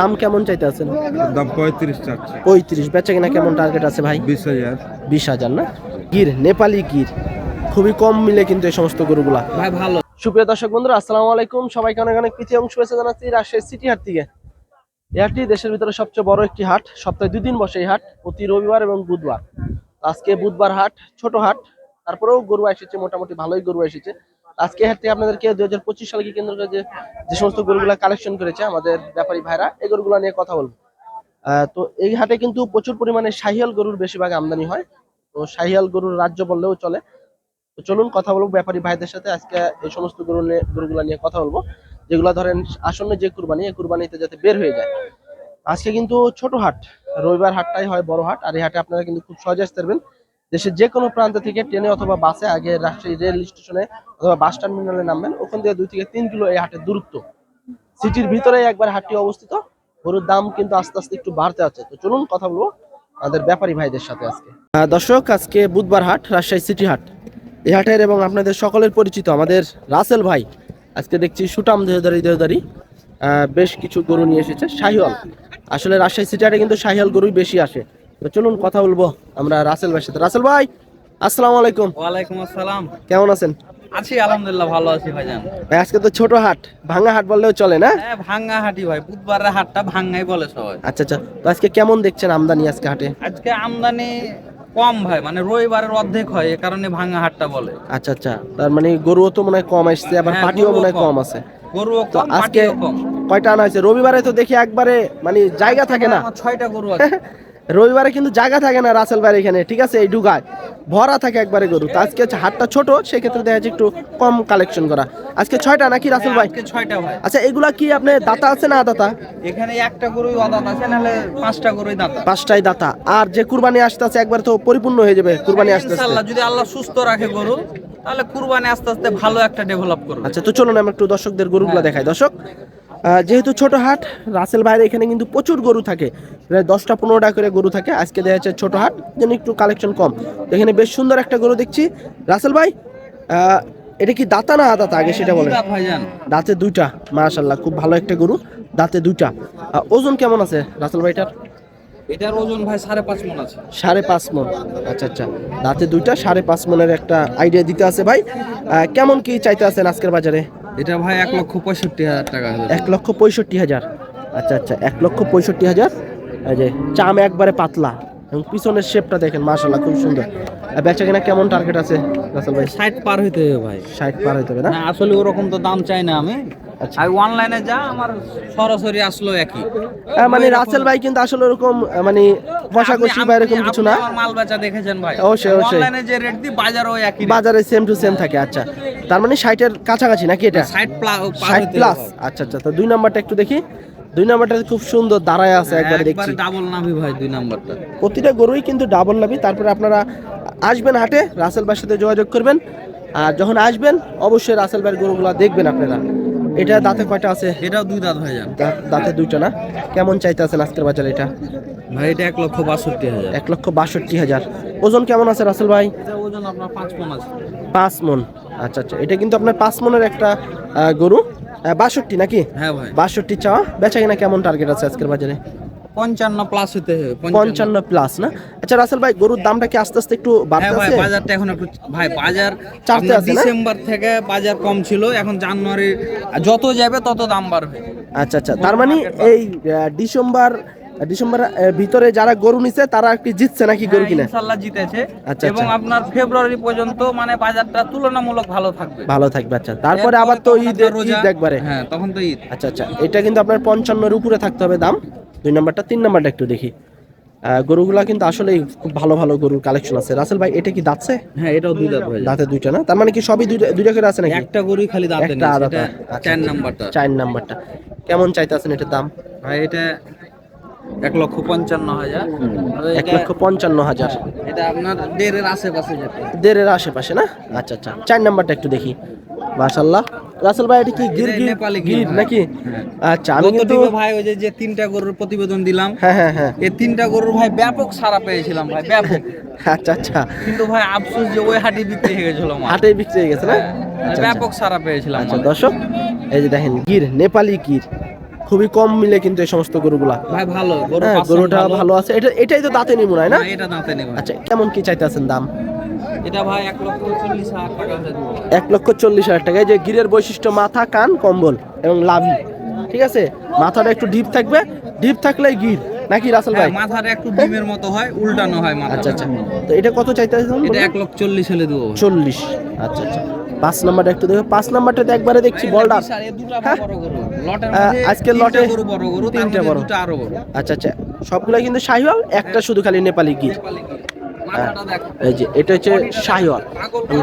দাম কেমন চাইতে আছেন? দাম পঁয়ত্রিশ চাচ্ছে। পঁয়ত্রিশ। বেচা কিনা কেমন টার্গেট আছে ভাই? বিশ হাজার। বিশ হাজার না? গির নেপালি গির। খুবই কম মিলে কিন্তু এই সমস্ত গরুগুলা। ভাই ভালো। সুপ্রিয় দর্শক বন্ধুরা আসসালামু আলাইকুম। সবাইকে অনেক অনেক প্রীতি এবং শুভেচ্ছা জানাচ্ছি রাজশাহী সিটি হাট থেকে। এই হাটটি দেশের ভিতরে সবচেয়ে বড় একটি হাট। সপ্তাহে দুই দিন বসে এই হাট প্রতি রবিবার এবং বুধবার। আজকে বুধবার হাট ছোট হাট। তারপরেও গরু এসেছে মোটামুটি ভালোই গরু এসেছে। আজকে হাট থেকে আপনাদেরকে দুই হাজার পঁচিশ সালকে কেন্দ্র করে যে সমস্ত গরুগুলা কালেকশন করেছে আমাদের ব্যাপারী ভাইরা, এই গরুগুলো নিয়ে কথা বলব। তো এই হাটে কিন্তু প্রচুর পরিমাণে শাহিয়াল গরুর বেশিরভাগ আমদানি হয়। তো শাহিয়াল গরুর রাজ্য বললেও চলে। তো চলুন কথা বলব ব্যাপারী ভাইদের সাথে। আজকে এই সমস্ত গরু নিয়ে গরুগুলা নিয়ে কথা বলব। যেগুলা ধরেন আসন্ন যে কুরবানি, এই কুরবানিতে যাতে বের হয়ে যায়। আজকে কিন্তু ছোট হাট। রবিবার হাটটাই হয় বড় হাট। আর এই হাটে আপনারা কিন্তু খুব সহজে আসতে পারবেন। দেশের যে কোনো প্রান্ত থেকে ট্রেনে অথবা বাসে আগে রাজশাহী রেল স্টেশনে অথবা বাস টার্মিনালে নামবেন। ওখান থেকে দুই থেকে তিন কিলো এই হাটের দূরত্ব। সিটির ভিতরে একবার হাটটি অবস্থিত। গরুর দাম কিন্তু আস্তে আস্তে একটু বাড়তে আছে। তো চলুন কথা বলব আমাদের ব্যাপারী ভাইদের সাথে আজকে। দর্শক, আজকে বুধবার হাট, রাজশাহী সিটি হাট। এই হাটের এবং আপনাদের সকলের পরিচিত আমাদের রাসেল ভাই। আজকে দেখছি সুটাম দেহদারি দেহদারি। বেশ কিছু গরু নিয়ে এসেছে, শাহিওয়াল। আসলে রাজশাহী সিটি হাটে কিন্তু শাহিওয়াল গরুই বেশি আসে। তো চলুন কথা বলব আমরা রাসেল ভাইয়ের সাথে। রাসেল ভাই আসসালামু আলাইকুম। ওয়ালাইকুম আসসালাম। কেমন আছেন? আছি আলহামদুলিল্লাহ ভালো আছি ভাইজান। ভাই আজকে তো ছোট হাট ভাঙা হাট বললেও চলে না? হ্যাঁ ভাঙ্গা হাটি ভাই বুধবারের হাটটা ভাঙ্গাই বলে সবাই। আচ্ছা আচ্ছা তো আজকে কেমন দেখছেন আমদানি আজকে হাটে? আজকে আমদানি কম ভাই মানে রবিবারের অর্ধেক হয় এ কারণে ভাঙ্গা হাটটা বলে। আচ্ছা আচ্ছা তার মানে গরুও তো মনে হয় কম আসছে আবার হ্যাঁ, পাটিও মনে হয় কম। আছে। গরুও কম আজকে কম। কয়টা আনা হয়েছে? রবিবারে তো দেখি একবারে মানে জায়গা থাকে না। ছয়টা গরু আছে। রবিবারে কিন্তু জায়গা থাকে না রাসেল ভাই এখানে ঠিক আছে? এই ডুগায় ভরা থাকে একবারে গরু। তো আজকে হচ্ছে হাটটা ছোট সেক্ষেত্রে দেখা যাচ্ছে একটু কম কালেকশন করা। আজকে ছয়টা নাকি রাসেল ভাই? ছয়টা ভাই। আচ্ছা এগুলা কি আপনি দাতা আছে না দাতা? এখানে একটা গরুই অদাত আছে নাহলে পাঁচটা গরুই দাঁতা। পাঁচটাই দাতা। আর যে কুরবানি আসতে আছে একবার তো পরিপূর্ণ হয়ে যাবে কুরবানি আসতে আসতে। ইনশাআল্লাহ যদি আল্লাহ সুস্থ রাখে গরু তাহলে কুরবানি আস্তে আস্তে ভালো একটা ডেভেলপ করবে। আচ্ছা তো চলুন আমরা একটু দর্শকদের গরুগুলো দেখাই। দর্শক আহ, যেহেতু ছোট হাট রাসেল ভাইয়ের এখানে কিন্তু প্রচুর গরু থাকে। প্রায় দশটা পনেরোটা করে গরু থাকে। আজকে দেখা যাচ্ছে ছোট হাট যেন একটু কালেকশন কম। এখানে বেশ সুন্দর একটা গরু দেখছি। রাসেল ভাই এটা কি দাতা না দাতা আগে সেটা বলেন? দাঁতে দুইটা মাশাল্লাহ খুব ভালো একটা গরু দাঁতে দুইটা। ওজন কেমন আছে রাসেল ভাইটার? এটার ওজন ভাই সাড়ে পাঁচ মন আছে। সাড়ে পাঁচ মন আচ্ছা আচ্ছা। দাঁতে দুইটা সাড়ে পাঁচ মনের একটা আইডিয়া দিতে আছে ভাই। কেমন কি চাইতে আছেন আজকের বাজারে? এটা ভাই এক লক্ষ পঁয়ষট্টি হাজার টাকা এক লক্ষ পঁয়ষট্টি হাজার। আচ্ছা আচ্ছা এক লক্ষ পঁয়ষট্টি হাজার। এই যে চাম একবারে পাতলা। এবং পিছনের শেপটা দেখেন মাশাল্লাহ খুব সুন্দর। আর বেচা কিনা কেমন টার্গেট আছে রাসেল ভাই? ষাট পার হইতে হবে ভাই। ষাট পার হইতে হবে না? আসলে ওরকম তো দাম চাই না আমি। আচ্ছা। আর অনলাইনে যা আমার সরাসরি আসলো একই। মানে রাসেল ভাই কিন্তু আসলে ওরকম মানে বা এরকম কিছু না। মাল বেচা দেখেছেন ভাই। অবশ্যই, অবশ্যই। অনলাইনে যে রেট বাজারও একই বাজারে সেম টু সেম থাকে আচ্ছা। তার মানে ষাটের কাছাকাছি নাকি এটা? ষাট প্লাস ষাট প্লাস আচ্ছা আচ্ছা তো দুই নাম্বারটা একটু দেখি। দুই নাম্বারটা খুব সুন্দর দাঁড়ায় আছে একবারে দেখছি। ডাবল নাভি ভাই দুই নাম্বারটা। প্রতিটা গরুই কিন্তু ডাবল লাভি তারপরে আপনারা আসবেন হাটে রাসেল ভাইয়ের সাথে যোগাযোগ করবেন। আর যখন আসবেন অবশ্যই রাসেল ভাইয়ের গরুগুলো দেখবেন আপনারা। এটা দাঁতে কয়টা আছে? এটাও দুই দাঁত ভাই দাঁতে দুইটা না? কেমন চাইতে আছেন আজকের বাজারে এটা? ভাই এটা এক লক্ষ বাষট্টি হাজার। এক লক্ষ বাষট্টি হাজার। ওজন কেমন আছে রাসেল ভাই? ওজন আপনার পাঁচ পন আছে। পাঁচ মন। আচ্ছা আচ্ছা। এটা কিন্তু আপনার পাঁচ মনের একটা গরু। বাষট্টি নাকি? হ্যাঁ ভাই। বাষট্টি চাওয়া। বেচা কিনা কেমন টার্গেট আছে আজকের বাজারে? পঞ্চান্ন প্লাস হতে হবে পঞ্চান্ন। প্লাস না? আচ্ছা রাসেল ভাই গরুর দামটা কি আস্তে আস্তে একটু হ্যাঁ বাড়তে ভাই আছে? বাজারটা এখন একটু ভাই বাজার চারতে আছে ডিসেম্বর থেকে বাজার কম ছিল এখন জানুয়ারি যত যাবে তত দাম বাড়বে। আচ্ছা আচ্ছা। তার মানে এই ডিসেম্বর ডিসেম্বর ভিতরে যারা গরু নিছে তারা একটু জিতছে নাকি গরু হ্যাঁ, কিনে? ইনশাল্লাহ জিতেছে। আচ্ছা, এবং আচ্ছা। আপনার ফেব্রুয়ারি পর্যন্ত মানে বাজারটা তুলনামূলক ভালো থাকবে। ভালো থাকবে আচ্ছা। তারপরে আবার তো ঈদ ঈদ একবারে। হ্যাঁ তখন তো ঈদ। আচ্ছা আচ্ছা। এটা কিন্তু আপনার পঞ্চান্নর উপরে থাকতে হবে দাম। দুই নাম্বারটা তিন নাম্বারটা একটু দেখি। গরুগুলা কিন্তু আসলেই খুব ভালো ভালো গরুর কালেকশন আছে। রাসেল ভাই এটা কি দাঁতছে? হ্যাঁ এটাও দুই দাঁত ভাই দাঁতে দুইটা না? তার মানে কি সবই দুইটা দুইটা করে আছে নাকি? একটা গরুই খালি দাঁতে নেই আলাদা আচ্ছা, চার। নাম্বারটা। চার নাম্বারটা। কেমন চাইতে আছেন এটার দাম? ভাই এটা এক লক্ষ পঞ্চান্ন হাজার। এক লক্ষ পঞ্চান্ন হাজার। এটা আপনার দেড়ের আশেপাশে যেতে দেড়ের আশেপাশে না? আচ্ছা আচ্ছা। চার নাম্বারটা একটু দেখি। মাশাল্লাহ রাসেল ভাই এটা কি গির গির গির গির নাকি? হ্যাঁ। আচ্ছা আমি কিন্তু ভাই ওই যে তিনটা গরুর প্রতিবেদন দিলাম। হ্যাঁ হ্যাঁ হ্যাঁ। এই তিনটা গরুর ভাই ব্যাপক সারা পেয়েছিলাম ভাই ব্যাপক। আচ্ছা আচ্ছা। কিন্তু ভাই আফসোস যে ওই হাটি বিক্রি হয়ে গেছিল আমার। হাটে বিক্রি হয়ে গেছে না? আচ্ছা, আচ্ছা। ব্যাপক সারা পেয়েছিলাম আচ্ছা দর্শক এই যে দেখেন গির নেপালি গির। খুবই কম মিলে কিন্তু এই সমস্ত গরুগুলা। ভাই ভালো। হ্যাঁ গরুটা ভালো। আছে। এটা এটাই তো দাঁতে নিমু না না? না এটা দাঁতে আচ্ছা কেমন কি চাইতেছেন দাম? এটা ভাই এক লক্ষ চল্লিশ হাজার টাকা এক লক্ষ চল্লিশ হাজার টাকা। যে গিরের বৈশিষ্ট্য মাথা কান কম্বল এবং লাভি। ঠিক আছে? মাথাটা একটু ডিপ থাকবে। ডিপ থাকলে গির। নাকি রাসেল ভাই হ্যাঁ, মাথার একটু ডিমের মতো হয় উল্টানো হয় মাথা আচ্ছা আচ্ছা তো এটা কত চাইতেছেন এটা এক লক্ষ চল্লিশ হলে দেবো। চল্লিশ আচ্ছা আচ্ছা পাঁচ নাম্বারটা একটু দেখো পাঁচ নাম্বারটা তো একবারে দেখছি বলডার স্যার এই দুটো হ্যাঁ? বড় গরু। লটের মধ্যে আজকের লটে তিনটা বড়। দুটো আরও বড়। আচ্ছা আচ্ছা সবগুলা কিন্তু শাহিওয়াল একটা শুধু খালি নেপালি গির। এই যে এটা হচ্ছে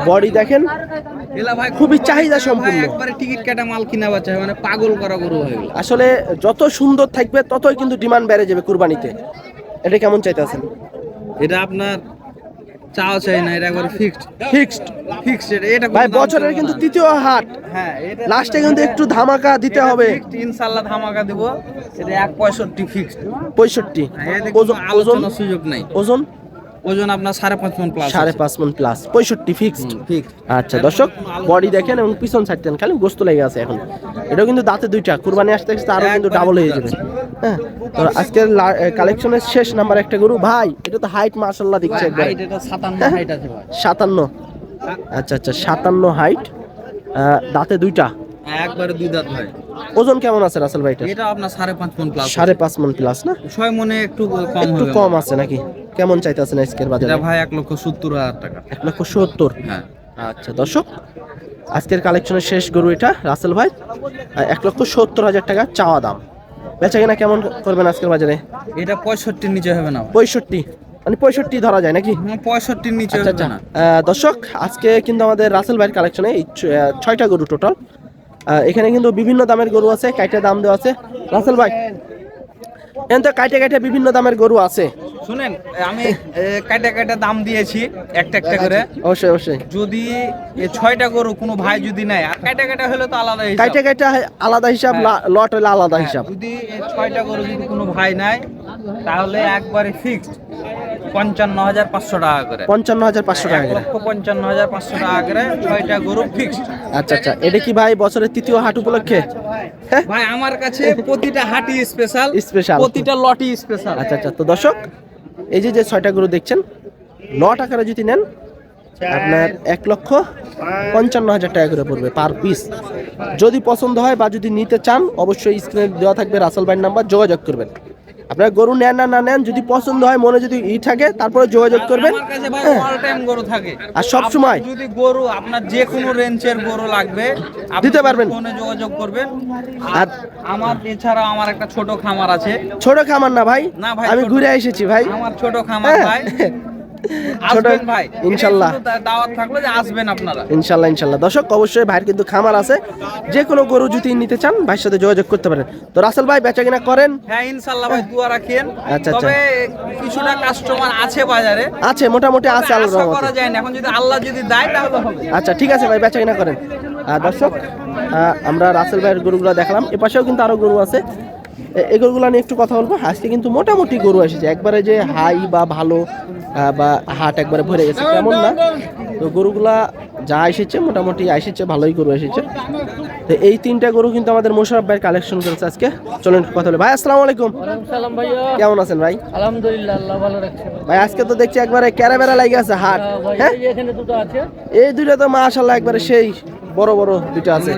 বডি দেখেন খুবই চাহিদা সম্পূর্ণ একবারে টিকিট কাটা মাল কিনা বাচ্চা মানে পাগল করা গরু হয়ে গেল। আসলে যত সুন্দর থাকবে ততই কিন্তু ডিমান্ড বেড়ে যাবে কুরবানিতে। এটা কেমন চাইতেছেন? এটা আপনার চাও চাই না এটা একবারে ফিক্সড ফিক্সড ফিক্সড এটা ভাই বছরের কিন্তু তৃতীয় হাট। হ্যাঁ এটা লাস্টে কিন্তু একটু ধামাকা দিতে হবে। ইনশাআল্লাহ ধামাকা দেব। এটা এক পঁয়ষট্টি ফিক্সড পঁয়ষট্টি। ওজন ওজন ওজন সুযোগ নাই। ওজন? ওজন আপনার সাড়ে পাঁচ মন প্লাস সাড়ে পাঁচ মন প্লাস পঁয়ষট্টি ফিক্সড ফিক্সড আচ্ছা দর্শক বডি দেখেন এবং পিছন সাইডটেন খালি গোস্ত লেগে আছে এখন। এটাও কিন্তু দাঁতে দুইটা কুরবানি আসতে আসতে আরও কিন্তু ডাবল হয়ে যাবে। হ্যাঁ তো আজকের কালেকশনের শেষ নাম্বার একটা গরু। ভাই এটা তো হাইট মার্শাল্লাহ সাতান্ন ভাই। সাতান্ন। আচ্ছা আচ্ছা সাতান্ন হাইট দাঁতে দুইটা। একবারে দুই দাঁত ভাই। ওজন কেমন আছে রাসেল ভাইটা এটা আপনার সাড়ে পাঁচ মন প্লাস সাড়ে পাঁচ মন প্লাস না? ছয় মনে একটু কম একটু কম আছে নাকি? কেমন চাইতেছেন আজকের বাজারে? ভাই এক লক্ষ সত্তর হাজার টাকা। এক লক্ষ সত্তর? হ্যাঁ। আচ্ছা দর্শক আজকের কালেকশনের শেষ গরু এটা রাসেল ভাই। এক লক্ষ সত্তর হাজার টাকা চাওয়া দাম। বেচা কিনা কেমন করবেন আজকের বাজারে? এটা পঁয়ষট্টির নিচে হবে না। পঁয়ষট্টি? মানে পঁয়ষট্টি ধরা যায় নাকি? পঁয়ষট্টির নিচে আচ্ছা আচ্ছা। না। দর্শক আজকে কিন্তু আমাদের রাসেল ভাইয়ের কালেকশনে এই ছয়টা গরু টোটাল এখানে কিন্তু বিভিন্ন দামের গরু আছে কাইটে দাম দেওয়া আছে? রাসেল ভাই। এখানে তো কাইটে কাইটে বিভিন্ন দামের গরু আছে। শুনেন আমি কাটে কাটা কাটা দাম দিয়েছি একটা একটা করে। অবশ্যই অবশ্যই। যদি এই ছয়টা গরু কোনো ভাই যদি নেয় আর কাইটে কাটা হলে তো আলাদা হিসাব। কাইটে কাইটে আলাদা হিসাব লা- লট হলে আলাদা হ্যাঁ, হিসাব। যদি ছয়টা গরু যদি কোনো ভাই নেয় তাহলে একবারে ফিক্সড পঞ্চান্ন হাজার পাঁচশো টাকা করে। পঞ্চান্ন হাজার পাঁচশো টাকা করে। পঞ্চান্ন হাজার পাঁচশো টাকা করে ছয়টা গরু ফিক্সড আচ্ছা আচ্ছা এটা কি ভাই বছরের তৃতীয় হাট উপলক্ষে? হ্যাঁ? ভাই আমার কাছে প্রতিটা হাটি স্পেশাল Special। প্রতিটা লটি স্পেশাল আচ্ছা আচ্ছা তো দর্শক এই যে যে ছয়টা গরু দেখছেন লট আকারে যদি নেন আপনার এক লক্ষ পঞ্চান্ন হাজার টাকা করে পড়বে পার পিস যদি পছন্দ হয় বা যদি নিতে চান অবশ্যই স্ক্রিনে দেওয়া থাকবে রাসেল ভাইয়ের নাম্বার যোগাযোগ করবেন। আপনার গরু নেন না না নেন যদি পছন্দ হয় মনে যদি ই থাকে তারপরে যোগাযোগ করবেন হ্যাঁ। গরু থাকে আর সব সময়? যদি গরু আপনার যে কোনো রেঞ্জের গরু লাগবে দিতে পারবেন? ফোনে যোগাযোগ করবেন আর আমার এছাড়া আমার একটা ছোট খামার আছে ছোট খামার না ভাই না ভাই, আমি ঘুরে এসেছি ভাই আমার ছোট খামার হ্যাঁ। ভাই আসবেন ভাই। ইনশাল্লাহ। এটাই শুধু দা- দাওয়াত থাকল যে আসবেন আপনারা। ইনশাল্লাহ ইনশাল্লাহ। দর্শক অবশ্যই ভাইয়ের কিন্তু খামার আছে। যে কোনো গরু যদি নিতে চান ভাইয়ের সাথে যোগাযোগ করতে পারেন। তো রাসেল ভাই বেচা কিনা করেন? হ্যাঁ ইনশাল্লাহ ভাই দুয়া রাখেন। আচ্ছা, আচ্ছা। কিছুটা কাস্টমার আছে বাজারে। আছে মোটামুটি আছে আশা করা যায় না। এখন যদি আল্লাহ যদি দেয় তাহলে হবে। আচ্ছা ঠিক আছে ভাই বেচা কিনা করেন। দর্শক আমরা রাসেল ভাইয়ের গরুগুলো দেখালাম। এ পাশেও কিন্তু আরও গরু আছে। এ- এই গরুগুলো নিয়ে একটু কথা বলব। আজকে কিন্তু মোটামুটি গরু এসেছে। একবারে যে হাই বা ভালো বা হাট একবারে ভরে গেছে তেমন না। তো গরুগুলা যা এসেছে মোটামুটি এসেছে ভালোই গরু এসেছে। তো এই তিনটা গরু কিন্তু আমাদের মোশারফ ভাইয়ের কালেকশন করেছে আজকে। চলুন কথা বলি। ভাই আসসালামু আলাইকুম। কেমন আছেন ভাই? আলহামদুলিল্লাহ আল্লাহ ভালো রাখছে ভাই। আজকে তো দেখছি একবারে ক্যারাবেরা লাগে আছে হাট। হ্যাঁ এই যে এখানে দুটো আছে। এই দুইটা তো মাশাল্লাহ একবারে সেই বড় বড় দুইটা আছে।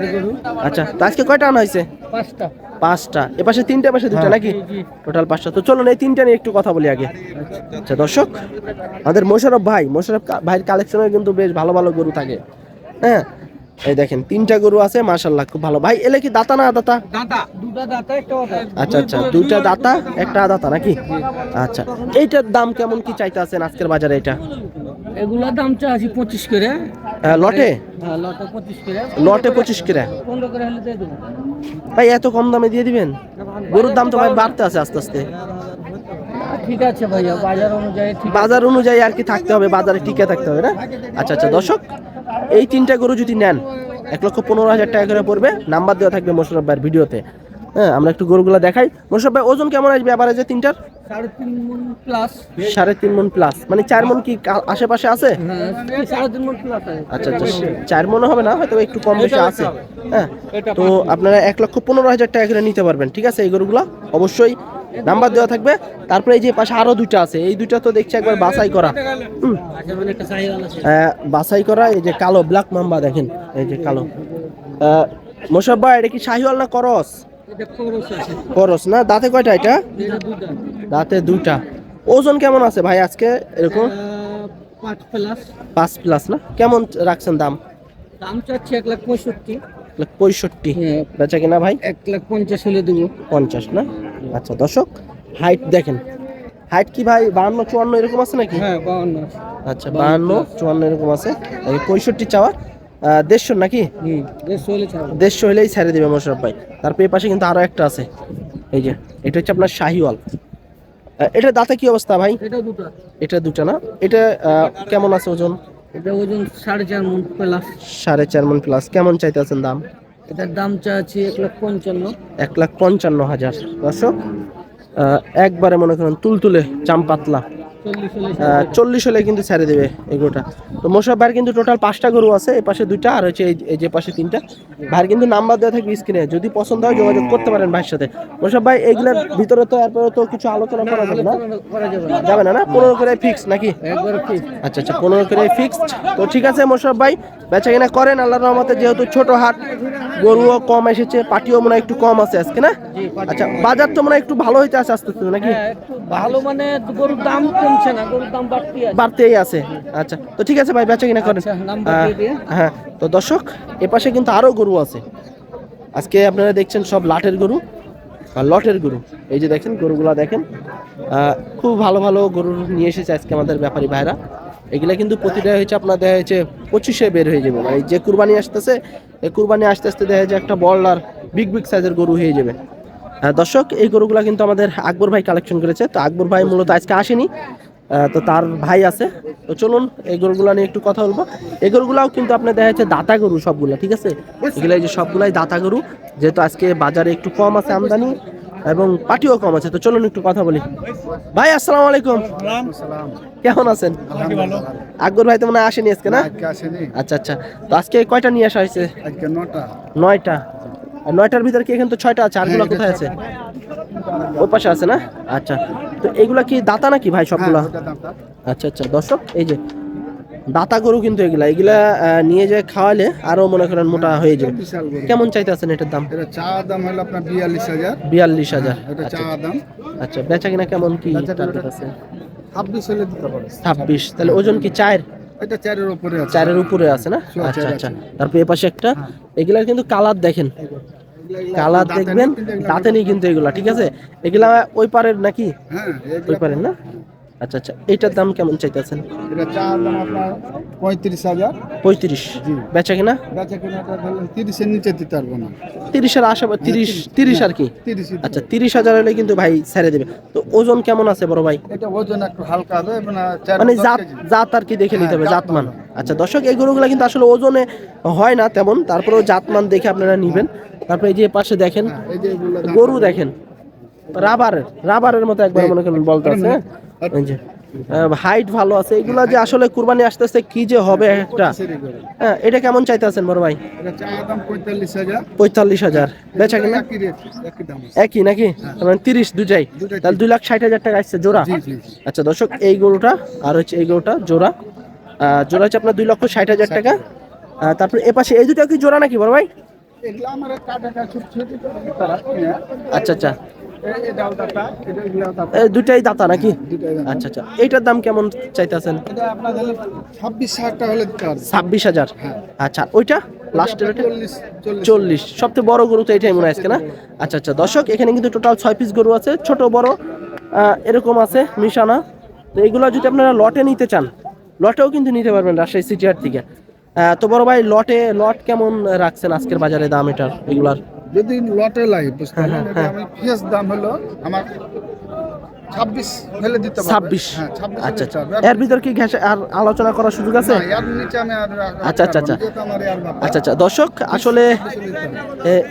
আচ্ছা তো আজকে কয়টা আনা হয়েছে? পাঁচটা। পাঁচটা এ পাশে তিনটে পাশে দুটা নাকি? টোটাল পাঁচটা। তো চলুন এই তিনটা নিয়ে একটু কথা বলি আগে। আচ্ছা দর্শক আমাদের মোশারফ ভাই মোশারফ ভাইয়ের কালেকশনে কিন্তু বেশ ভালো ভালো গরু থাকে। হ্যাঁ এই দেখেন তিনটা গরু আছে মাশাল্লাহ খুব ভালো। ভাই এলে কি দাতা না দাতা? দুটো আচ্ছা আচ্ছা দুইটা দাতা একটা দাতা নাকি? আচ্ছা এইটার দাম কেমন কি চাইতে আছেন আজকের বাজারে এটা? এগুলোর দাম চাচ্ছি পঁচিশ করে। আহ, লটে? হ্যাঁ লটে পঁচিশ করে। ভাই এত কম দামে দিয়ে দিবেন? গরুর দাম তো ভাই বাড়তে আছে আস্তে আস্তে। ঠিক আছে ভাইয়া বাজার অনুযায়ী বাজার অনুযায়ী আর কি থাকতে হবে বাজারে টিকে থাকতে হবে না? আচ্ছা আচ্ছা দর্শক এই তিনটা গরু যদি নেন, এক লক্ষ পনেরো হাজার টাকা করে পড়বে। নাম্বার দেওয়া থাকবে মোশারফ ভাইয়ের ভিডিওতে। হ্যাঁ আমরা একটু গরুগুলো দেখাই। মোশারফ ভাই, ওজন কেমন আসবে আবার যে তিনটার? সাড়ে তিন মন প্লাস মন চার মন কি আশেপাশে আছে? আছে আচ্ছা আচ্ছা চার মনে হবে না, হয়তো একটু কম বেশি আছে। হ্যাঁ তো আপনারা এক লক্ষ পনেরো হাজার টাকা করে নিতে পারবেন, ঠিক আছে, এই গরুগুলো? অবশ্যই নাম্বার দেওয়া থাকবে। তারপরে এই যে পাশে আরও দুইটা আছে। এই দুইটা তো দেখছি একবার বাছাই করা। আহ, বাছাই করা এই যে কালো ব্ল্যাক মাম্বা দেখেন এই যে কালো। মোশাব্বা এটা কি শাহিওয়াল না করস? করস না? দাঁতে কয়টা এটা? দাঁতে দুইটা। ওজন কেমন আছে ভাই আজকে এরকম? পাঁচ প্লাস না? কেমন রাখছেন দাম? দাম চাচ্ছি এক লাখ পঁয়ষট্টি। এক লাখ পঁয়ষট্টি। হ্যাঁ। বেচা কিনা ভাই? এক লাখ পঞ্চাশ হলে দেবো। পঞ্চাশ না? আচ্ছা দর্শক হাইট দেখেন। হাইট কি ভাই বাহান্ন চুয়ান্ন এরকম আছে নাকি? হ্যাঁ বাউন্ন আচ্ছা বাহান্ন চুয়ান্ন এরকম আছে। পঁয়ষট্টি চাওয়া দেড়শো নাকি? দেড়শো হলেই ছেড়ে দেবে মোশারফ ভাই। তারপর এই পাশে কিন্তু আরও একটা আছে। এই যে এটা হচ্ছে আপনার শাহিওয়াল। এটা দাঁতে কি অবস্থা ভাই? এটা দুটো এটা দুটা না? এটা কেমন আছে ওজন? এটা ওজন সাড়ে চার মন প্লাস সাড়ে চার মন প্লাস কেমন চাইতেছেন দাম? এটার দাম চাচ্ছি এক লাখ পঞ্চান্ন। এক লাখ পঞ্চান্ন হাজার। দর্শক একবারে মনে করেন তুলতুলে, চাম পাতলা। চল্লিশ হলে কিন্তু ছেড়ে দেবে এই গরুটা। তো মোশাব ভাইয়ের কিন্তু টোটাল পাঁচটা গরু আছে এই পাশে দুইটা আর হচ্ছে এই- যে পাশে তিনটা। ভাইয়ের কিন্তু নাম্বার দেওয়া থাকবে স্ক্রিনে যদি পছন্দ হয় যোগাযোগ করতে পারেন ভাইয়ের সাথে। মোশাব ভাই এইগুলোর ভিতরে তো এরপরে তো কিছু আলোচনা করা যাবে না? যাবে না না? পনেরো করে ফিক্স নাকি? আচ্ছা আচ্ছা পনেরো করে ফিক্সড তো ঠিক আছে মোশারফ ভাই বেচা কিনা করেন আল্লাহর রহমতে যেহেতু ছোট হাট গরুও কম এসেছে পাটিও মনে একটু কম আছে আজকে না? আচ্ছা বাজার তো মনে একটু ভালো হইতে আছে আস্তে আস্তে নাকি? হ্যাঁ ভালো মানে গরুর দাম কমছে না গরুর দাম বাড়তেই আছে। আচ্ছা তো ঠিক আছে ভাই বেচা কিনা করেন। আচ্ছা, দিয়ে। হ্যাঁ তো দর্শক এপাশে কিন্তু আরও গরু আছে। আজকে আপনারা দেখছেন সব লাটের গরু আর লটের গরু। এই যে দেখেন গরুগুলা দেখেন। খুব ভালো ভালো গরু নিয়ে এসেছে আজকে আমাদের ব্যাপারী ভাইরা। এগুলা কিন্তু প্রতিটা হয়েছে আপনার দেখা যাচ্ছে পঁচিশে বের হয়ে যাবে। মানে যে কুরবানি আসতেছে এই কুরবানি আস্তে আস্তে দেখা যায় একটা বড় আর বিগ বিগ সাইজের গরু হয়ে যাবে। হ্যাঁ, দর্শক এই গরুগুলা কিন্তু আমাদের আকবর ভাই কালেকশন করেছে। তো আকবর ভাই মূলত আজকে আসেনি। তো তার ভাই আছে। তো চলুন এই গরুগুলা নিয়ে একটু কথা বলব। এই গরুগুলাও কিন্তু আপনার দেখা যাচ্ছে দাতা গরু সবগুলা ঠিক আছে? এগুলো যে সবগুলাই দাতা গরু যেহেতু আজকে বাজারে একটু কম আছে আমদানি এবং পাটিও কম আছে। তো চলুন একটু কথা বলি। ভাই আসসালামু আলাইকুম। কেমন আছেন? আকবর ভাই তো মনে আসেনি আজকে না? আচ্ছা আচ্ছা। তো আজকে কয়টা নিয়ে আসা হয়েছে? নয়টা। আর নয়টার ভিতরে কি এখানে তো ছয়টা আছে? আরগুলো কোথায় আছে? ওই পাশে আছে না? আচ্ছা। তো এগুলা কি দাতা নাকি ভাই সবগুলা? আচ্ছা আচ্ছা। দর্শক এই যে দাতা গরু কিন্তু এগুলা। এগুলা নিয়ে যায় খাওয়ালে আরও মনে করেন মোটা হয়ে যাবে। বিশাল গরু। কেমন চাইতেছেন এটার দাম? এটা চা দাম হলো আপনার বিয়াল্লিশ হাজার। বিয়াল্লিশ হাজার। এটা আচ্ছা চা দাম। আচ্ছা বেচা কিনা কেমন কি ছাব্বিশ হলে দিতে ছাব্বিশ। তাহলে ওজন কি চার এটা চারের উপরে আছে। চারের উপরে আছে না? আচ্ছা আচ্ছা। তারপর এ পাশে একটা এগুলার কিন্তু কালার দেখেন। কালার দেখবেন এগুলা- দাঁতে নেই কিন্তু এগুলা ঠিক আছে? এগুলা ওই পারের নাকি? হ্যাঁ ওই এগুলা- পারের না? আচ্ছা আচ্ছা এটার দাম কেমন চাইতেছেন? এটা চা দাম আপনার পঁয়ত্রিশ হাজার। পঁয়ত্রিশ? বেচা কিনা? বেচা ধরলেন তিরিশের নিচে দিতে পারব না। তিরিশের আশা তিরিশ। তিরিশ আর কি? আচ্ছা তিরিশ হাজার হলে কিন্তু ভাই ছেড়ে দেবে। তো ওজন কেমন আছে বড় ভাই? এটা ওজন একটু হালকা হবে মানে জাত জাত আর কি দেখে নিতে হবে হ্যাঁ, জাতমান। জাতমান। আচ্ছা দর্শক এই গরুগুলো কিন্তু আসলে ওজনে হয় না তেমন তারপরেও জাতমান দেখে আপনারা নিবেন। তারপরে এই যে পাশে দেখেন হ্যাঁ, গরু দেখেন। রাবারের রাবারের মতো একবার মনে করেন বলতে আছে হ্যাঁ? হাইট ভালো আছে এগুলা যে আসলে কুরবানি আসতে আসতে কি যে হবে একটা? হ্যাঁ এটা কেমন চাইতেছেন বড় ভাই? পঁয়তাল্লিশ হাজার। বেচা কিনা? একই নাকি? মানে তিরিশ দুটাই তাহলে দুই লাখ ষাট হাজার টাকা আসছে জোড়া। আচ্ছা দর্শক এই গরুটা আর হচ্ছে এই গরুটা জোড়া। জোড়া হচ্ছে আপনার দুই লক্ষ ষাট হাজার টাকা। তারপরে এ পাশে এই দুটো কি জোড়া নাকি বড় ভাই? আচ্ছা আচ্ছা। দুটাই দাতা নাকি? আচ্ছা আচ্ছা। এইটার দাম কেমন চাইতেছেন? ছাব্বিশ হাজার টাকা হলে ছাব্বিশ হাজার? আচ্ছা ওইটা? লাস্টের চল্লিশ সবচেয়ে বড় গরু তো এটাই মনে হয় আজকে না? আচ্ছা আচ্ছা। দর্শক এখানে কিন্তু টোটাল ছয় পিস গরু আছে। ছোট বড় এরকম আছে মিশানা। তো এগুলো যদি আপনারা লটে নিতে চান লটেও কিন্তু নিতে পারবেন রাজশাহী সিটি হাট থেকে। তো বড় ভাই লটে লট কেমন রাখছেন আজকের বাজারে দাম এটার এগুলার? যদি লটে লাই বুঝতে হ্যাঁ, আমি ফেস দাম হলো আমার ছাব্বিশ দিতে ছাব্বিশ? হ্যাঁ আচ্ছা আচ্ছা। এর ভিতর কি আর আলোচনা করার সুযোগ আছে? আচ্ছা, আচ্ছা, আচ্ছা। আচ্ছা আচ্ছা। দর্শক আসলে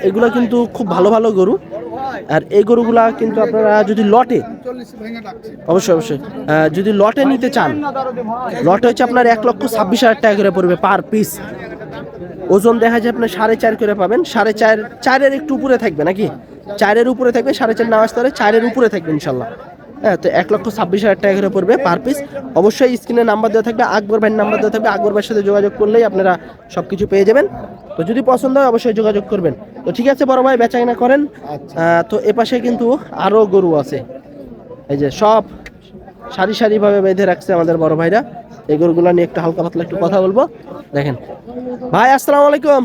এগুলো কিন্তু খুব ভালো ভালো গরু। আর এই গরুগুলা কিন্তু আপনারা যদি লটে, অবশ্যই অবশ্যই যদি লটে নিতে চান, লটে হচ্ছে আপনার এক লক্ষ ছাব্বিশ হাজার টাকা করে পড়বে পার পিস। ওজন দেখা যায় আপনার সাড়ে চার করে পাবেন, সাড়ে চার, চারের একটু উপরে থাকবে নাকি? চারের উপরে থাকবে, সাড়ে চার না আসতে পারে, চারের উপরে থাকবে ইনশাল্লাহ। হ্যাঁ তো এক লক্ষ ছাব্বিশ হাজার টাকা করে পড়বে পার পিস অবশ্যই স্ক্রিনে নাম্বার দেওয়া থাকবে আকবর ভাইয়ের নাম্বার দেওয়া থাকবে আকবর ভাইয়ের সাথে যোগাযোগ করলেই আপনারা সব কিছু পেয়ে যাবেন। তো যদি পছন্দ হয় অবশ্যই যোগাযোগ করবেন। তো ঠিক আছে বড় ভাই বেচা কিনা করেন আহ, তো এপাশে কিন্তু আরও গরু আছে। এই যে সব সারি সারিভাবে বেঁধে রাখছে আমাদের বড় ভাইরা। এই গরুগুলো নিয়ে একটু হালকা পাতলা একটু কথা বলব। দেখেন। ভাই আসসালামু আলাইকুম।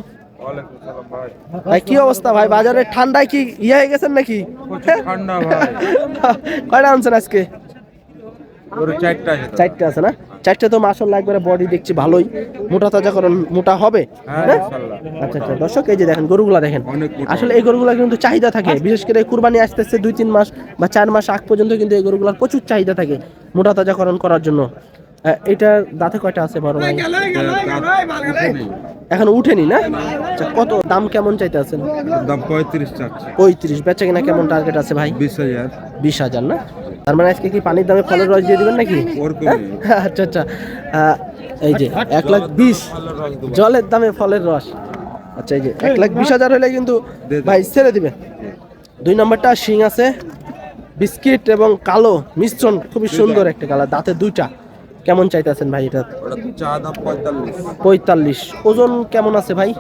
ভাই। কি অবস্থা ভাই? বাজারে ঠান্ডায় কি ইয়ে হয়ে গেছেন নাকি? ঠান্ডা ভাই। কয়টা আনছেন আজকে? চারটা আছে তো। চারটে আছে না? চারটে তো মাসাল্লাহ একবারে বডি দেখছি ভালোই। মোটা তাজা করুন মোটা হবে। হ্যাঁ আচ্ছা আচ্ছা। দর্শক এই যে দেখেন গরুগুলা দেখেন। আসলে এই গরুগুলা কিন্তু চাহিদা থাকে। বিশেষ করে কুরবানি আসতেছে দুই তিন মাস বা চার মাস আগ পর্যন্ত কিন্তু এই গরুগুলার প্রচুর চাহিদা থাকে মোটা তাজাকরণ করার জন্য। এটার দাঁতে কয়টা আছে বড় ভাই? এখন উঠেনি না? আচ্ছা কত? দাম কেমন চাইতে আছেন দাম পঁয়ত্রিশ চাচ্ছে। পঁয়ত্রিশ। বেচা কিনা কেমন টার্গেট আছে ভাই? বিশ হাজার। বিশ হাজার না? তার মানে আজকে কি পানির দামে ফলের রস দিয়ে দিবেন নাকি? ওরকমই। আচ্ছা আচ্ছা। এই যে এক লাখ বিশ। জলের দামে ফলের রস। আচ্ছা এই যে এক লাখ বিশ হাজার হলে কিন্তু। ভাই ছেড়ে দিবে। দুই নম্বরটা শিং আছে। বিস্কিট এবং কালো মিশ্রণ খুবই সুন্দর একটা কালার দাঁতে দুইটা। কেমন চাইতেছেন ভাই এটা? চা দাম পঁয়তাল্লিশ। পঁয়তাল্লিশ। ওজন কেমন আছে ভাই?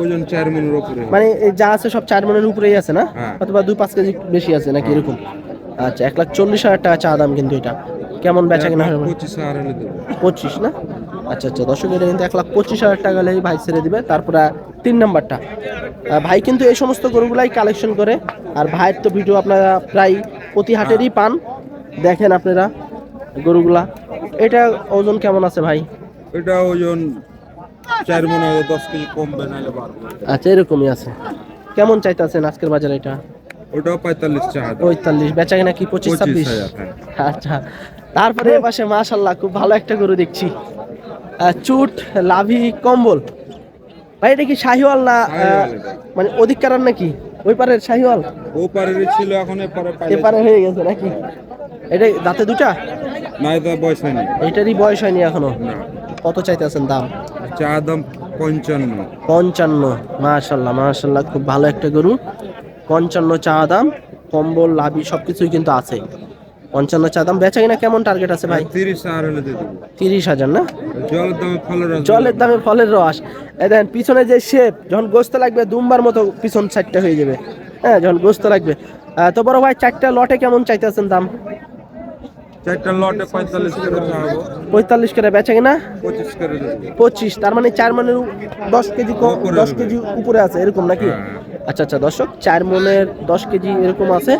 ওজন চার মনের উপরে। মানে যা আছে সব চার মনের উপরেই আছে না? হ্যাঁ। অথবা দুই পাঁচ কেজি বেশি আছে নাকি এরকম? আচ্ছা এক লাখ চল্লিশ হাজার টাকা চা দাম কিন্তু এটা। কেমন বেচা কিনা হবে? পঁচিশ না? আচ্ছা আচ্ছা দর্শক এটা কিন্তু এক লাখ পঁচিশ হাজার টাকা হলেই ভাই ছেড়ে দিবে। তারপরে তিন নাম্বারটা। ভাই কিন্তু এই সমস্ত গরুগুলাই কালেকশন করে। আর ভাইয়ের তো ভিডিও আপনারা প্রায় প্রতি হাটেরই পান। দেখেন আপনারা। গরুগুলা। এটা ওজন কেমন আছে ভাই? এটা ওজন চার মনে হয় দশ কেজি কমবে নাহলে বাড়বে। আচ্ছা এরকমই আছে। কেমন চাইতেছেন আজকের বাজারে এটা? ওটাও পঁয়তাল্লিশ চা পঁয়তাল্লিশ বেচা কিনা কি পঁচিশ ছাব্বিশ? হ্যাঁ। আচ্ছা তারপরে পাশে মাশাল্লাহ খুব ভালো একটা গরু দেখছি। চুট লাভি কম্বল। ভাই এটা কি শাহিওয়াল না। মানে অধিকার নাকি? ওই পারের শাহিওয়াল? ও পারের ছিল এখন এপারে এপারে হয়ে গেছে নাকি? এটা দাঁতে দুটা? না এটা বয়স হয়নি। এটারই বয়স হয়নি এখনও? কত চাইতেছেন দাম? চা দাম পঞ্চান্ন। পঞ্চান্ন মাশাল্লাহ মাশাল্লাহ খুব ভালো একটা গরু। পঞ্চান্ন চা দাম কম্বল লাভি সবকিছুই কিন্তু আছে। পঞ্চান্ন চা দাম বেচা কিনা কেমন টার্গেট আছে ভাই? তিরিশ হাজার হলে তিরিশ হাজার না? জলের দামে ফলের রস জলের দামে ফলের রস। এই দেখেন পিছনে যে শেপ যখন গোস্ত লাগবে দুমবার মতো পিছন সাইডটা হয়ে যাবে। হ্যাঁ যখন গোস্ত লাগবে। তো বড় ভাই চারটা লটে কেমন চাইতেছেন দাম? চারটা লটে পঁয়তাল্লিশ করে খাওয়াবো পঁয়তাল্লিশ করে বেচে কিনা? পঁচিশ করে পঁচিশ তার মানে চার মনের দশ কেজি দশ কেজি উপরে আছে এরকম নাকি? হ্যাঁ। আচ্ছা আচ্ছা দর্শক চার মনের দশ কেজি এরকম আছে।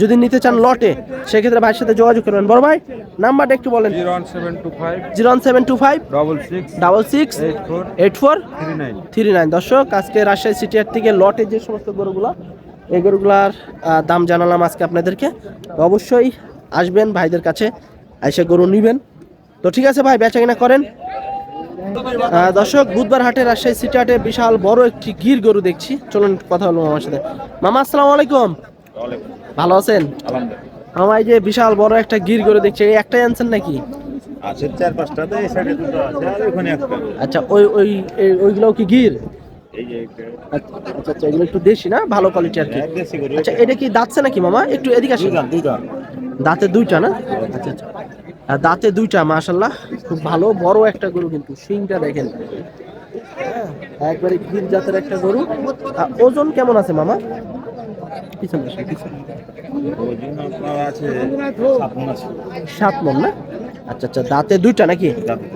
যদি নিতে চান লটে সেক্ষেত্রে ভাইয়ের সাথে যোগাযোগ করবেন। বড় ভাই নাম্বারটা একটু বলেন। Zero one seven two five zero seven two five double six double six eight four three nine. Three nine. দর্শক আজকে রাজশাহী সিটিয়ার থেকে লটে যে সমস্ত গরুগুলো এই গরুগুলার দাম জানালাম আজকে আপনাদেরকে। অবশ্যই আসবেন ভাইদের কাছে এসে গরু নিবেন। তো ঠিক আছে ভাই বেচা কিনা করেন। দর্শক বুধবার হাটে রাজশাহী সিটি হাটে বিশাল বড় একটি গির গরু দেখছি। চলুন কথা বলব আমার সাথে। মামা আসসালামু আলাইকুম। ভালো আছেন? মামা এই যে বিশাল বড় একটা গির গরু দেখছি এই একটাই আনছেন নাকি? আছে চার পাঁচটা তো এই সাইডে দুটো আছে আর ওখানে একটা। আচ্ছা ওই ওই ওইগুলোও কি গির? আচ্ছা আচ্ছা আচ্ছা, এগুলো একটু দেশি না? ভালো কোয়ালিটি আর কি? গরু আচ্ছা এটা কি দাঁতছে নাকি মামা? একটু এদিকে আসুন। দাঁতে দুইটা না? আচ্ছা আচ্ছা আর দাঁতে দুইটা মাশাল্লাহ খুব ভালো বড় একটা গরু কিন্তু শিংটা দেখেন। হ্যাঁ, একবারে গির জাতের একটা গরু। ওজন কেমন আছে মামা? পিছনে সাত মন না? আচ্ছা আচ্ছা দাঁতে দুইটা নাকি?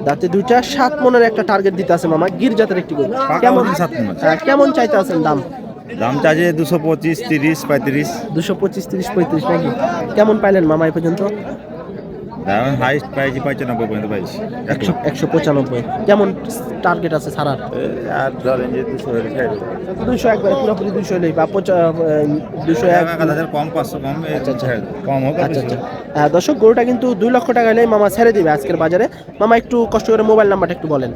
দাঁতে। দুইটা। সাত মনের একটা টার্গেট দিতে আছে মামা। গির জাতের একটি গরু। কেমন? হ্যাঁ, কেমন চাইতে আছেন দাম? দাম চাইছে দুশো পঁচিশ তিরিশ পঁয়ত্রিশ। দুশো পঁচিশ তিরিশ পঁয়ত্রিশ নাকি কেমন পাইলেন মামা এই পর্যন্ত? দাম হাইস্ট পাইছি পঁচানব্বই পর্যন্ত পাইছি। একশো একশো পঁচানব্বই। কেমন টার্গেট আছে এই আর ধরেন যে দুশো। দুইশো একবারে পুরোপুরি দুইশো হলেই বা দুশো এক। হাজার কম পাঁচশো কম আচ্ছা, আচ্ছা। কম হোক আচ্ছা আচ্ছা। দর্শক গরুটা কিন্তু দুই লক্ষ টাকা হলেই মামা ছেড়ে দিবে আজকের বাজারে। মামা একটু কষ্ট করে মোবাইল নাম্বারটা একটু বলেন।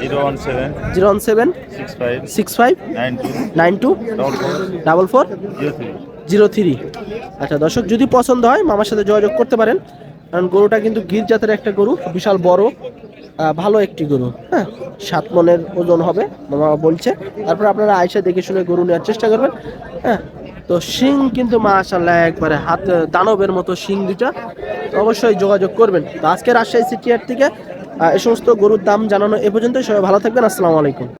Zero one seven zero one seven six five six five nine two nine two double four zero three zero three আচ্ছা দর্শক যদি পছন্দ হয় মামার সাথে যোগাযোগ করতে পারেন। কারণ গরুটা কিন্তু গির জাতের একটা গরু বিশাল বড় ভালো একটি গরু। হ্যাঁ সাত মনের ওজন হবে মামা বলছে। তারপর আপনারা আয়সা দেখে শুনে গরু নেওয়ার চেষ্টা করবেন। হ্যাঁ তো শিং কিন্তু মাশাল্লাহ একবারে হাত দানবের মতো শিং দুটা অবশ্যই যোগাযোগ করবেন। তো আজকে রাজশাহী সিটি থেকে এই সমস্ত গরুর দাম জানানো এ পর্যন্তই। সবাই ভালো থাকবেন। আসসালামু আলাইকুম।